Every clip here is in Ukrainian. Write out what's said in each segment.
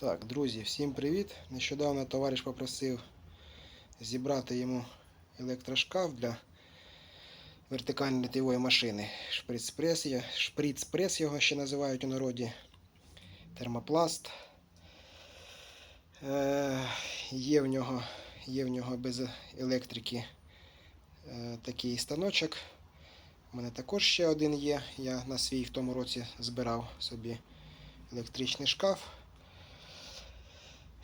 Так, друзі, всім привіт! Нещодавно товариш попросив зібрати йому електрошкаф для вертикальної літєвої машини. Шприц-прес, його ще називають у народі. Термопласт. Е, є, в нього, є в нього без електрики е, такий станочок. У мене також ще один є. Я на свій в тому році збирав собі електричний шкаф.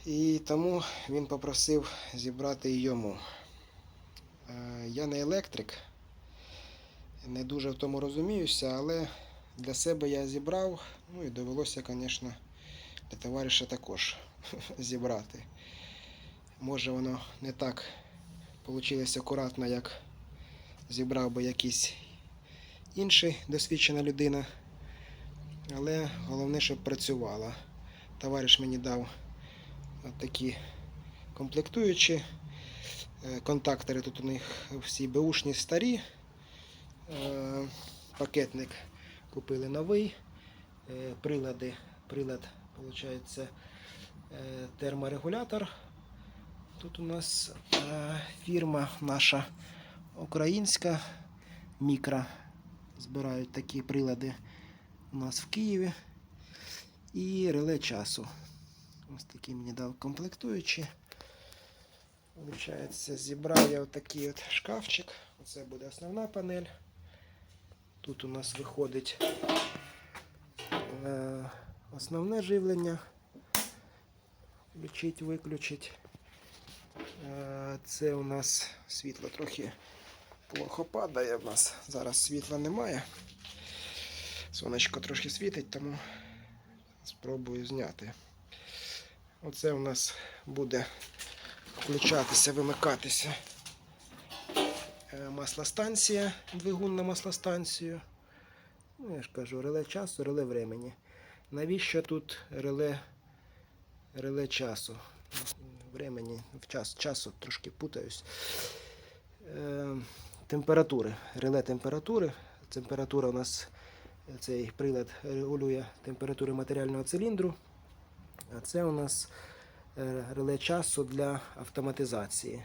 І тому він попросив зібрати йому. Е, Я не електрик, не дуже в тому розуміюся, але для себе я зібрав, ну і довелося, звісно, для товариша також зібрати. Може воно не так вийшло акуратно, як зібрав би якийсь інший досвідчена людина. Але головне, щоб працювала. Товариш мені дав такі комплектуючі. Е, Контактори тут у них всі беушні старі. Е, Пакетник купили новий. Е, Прилади, прилад, виходить, терморегулятор. Тут у нас фірма наша українська мікро. Збирають такі прилади у нас в Києві. І реле часу. Ось такі мені дав комплектуючі. Получається, зібрав я отакий от шкафчик. Оце буде основна панель. Тут у нас виходить е, основне живлення. Включить, виключить. Е, це у нас світло трохи плохо падає. У нас зараз світла немає. Сонечко трошки світить, тому спробую зняти. Оце у нас буде включатися, вимикатися е, маслостанція, двигун на маслостанцію. Ну, я ж кажу, реле часу, реле времени. Навіщо тут реле, реле часу? Времени, в час, часу трошки путаюсь. Е, температури. Реле температури. Температура у нас цей прилад регулює температуру матеріального циліндру. Це у нас е, реле часу для автоматизації.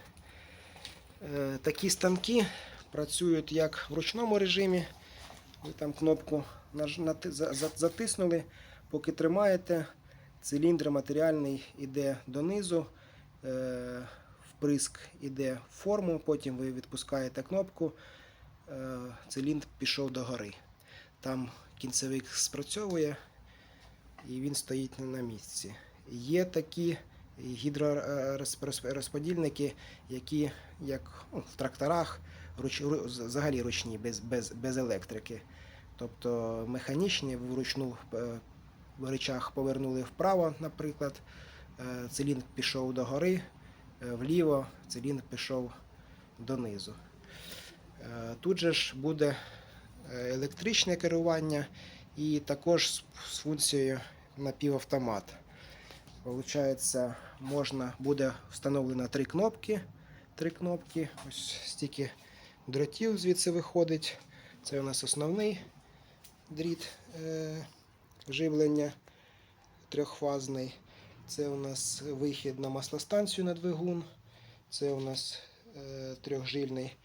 Е, Такі станки працюють як в ручному режимі. Ви там кнопку затиснули, поки тримаєте, циліндр матеріальний йде донизу, е, вприск йде в форму, потім ви відпускаєте кнопку, циліндр пішов догори. Там кінцевик спрацьовує і він стоїть на місці. Є такі гідророзподільники, які як ну, в тракторах руч, взагалі ручні, без, без, без електрики. Тобто механічні вручну е, в речах повернули вправо, наприклад, е, циліндр пішов догори, е, вліво циліндр пішов донизу. Тут же ж буде електричне керування і також з функцією напівавтомат. Получається, можна буде встановлено три кнопки. Три кнопки. Ось стільки дротів звідси виходить. Це у нас основний дріт е, живлення трьохфазний. Це у нас вихід на маслостанцію на двигун. Це у нас е, трьохжильний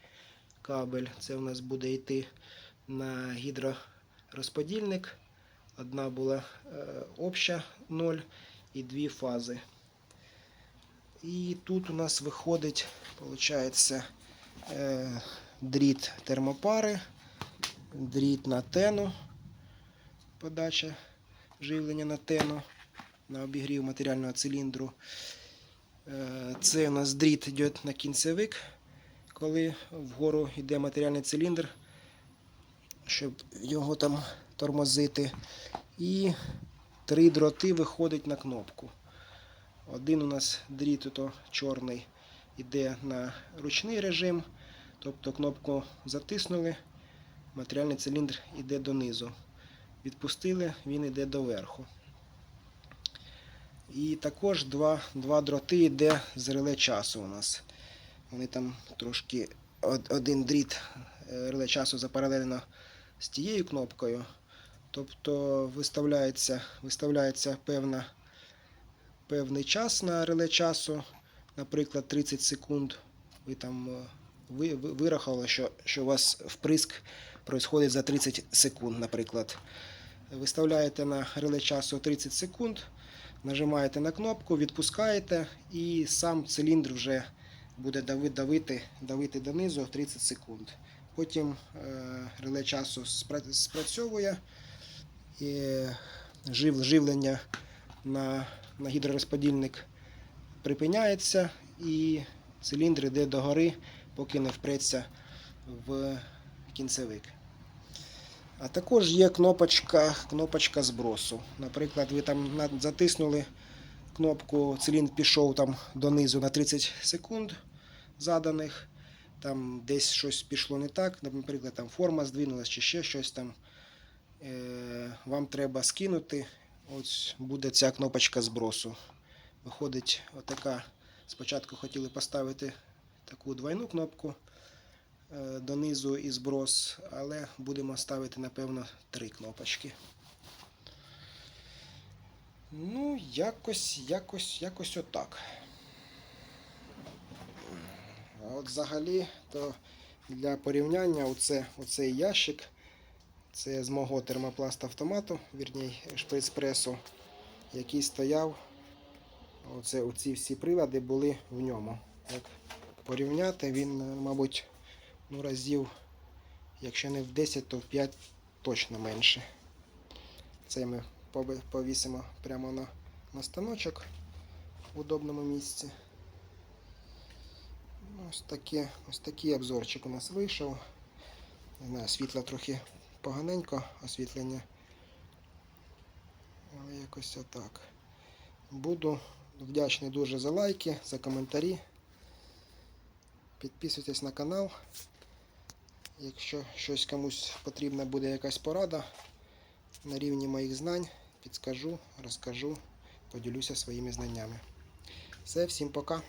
кабель. Це у нас буде йти на гідророзподільник. Одна була е, обща 0 і дві фази. І тут у нас виходить, виходить, е, дріт термопари, дріт на тену, подача живлення на тену, на обігрів матеріального циліндру. Е, Це у нас дріт йде на кінцевик, коли вгору йде матеріальний циліндр, щоб його там тормозити. І три дроти виходять на кнопку. Один у нас дріт ото чорний йде на ручний режим, тобто кнопку затиснули, матеріальний циліндр йде донизу. Відпустили, він йде доверху. І також два, два дроти йде з реле часу у нас. Вони там трошки один дріт е, реле часу запаралелено з тією кнопкою. Тобто виставляється, виставляється певна певний час на реле часу, наприклад, 30 секунд. Ви там е, ви, ви, вирахували, що, що у вас вприск происходить за 30 секунд, наприклад. Виставляєте на реле часу 30 секунд, нажимаєте на кнопку, відпускаєте, і сам циліндр вже буде давити, давити донизу 30 секунд. Потім е, реле часу спрацьовує і жив, живлення на, на гідророзподільник припиняється і циліндр йде догори, поки не впреться в кінцевик. А також є кнопочка, кнопочка збросу. Наприклад, ви там затиснули кнопку, циліндр пішов там донизу на 30 секунд заданих. Там десь щось пішло не так, наприклад, там форма здвинулась чи ще щось там. Е, вам треба скинути. Ось буде ця кнопочка збросу. Виходить, отака. Спочатку хотіли поставити таку двойну кнопку е, донизу і зброс, але будемо ставити, напевно, три кнопочки. Ну, якось, якось, якось отак. А от взагалі, то для порівняння оце, оцей ящик, це з мого термопласт автомату, вірній шприц-пресу, який стояв. Оце, оці всі прилади були в ньому. Як порівняти, він, е, мабуть, ну, разів, якщо не в 10, то в 5 точно менше. Це ми повісимо прямо на, на станочок в удобному місці. Ось, таке, ось такий обзорчик у нас вийшов. Не знаю, світло трохи поганенько освітлення. Але якось отак. Буду вдячний дуже за лайки, за коментарі. Підписуйтесь на канал. Якщо щось комусь потрібна буде якась порада на рівні моїх знань, підскажу, розкажу, поділюся своїми знаннями. Все, всім пока.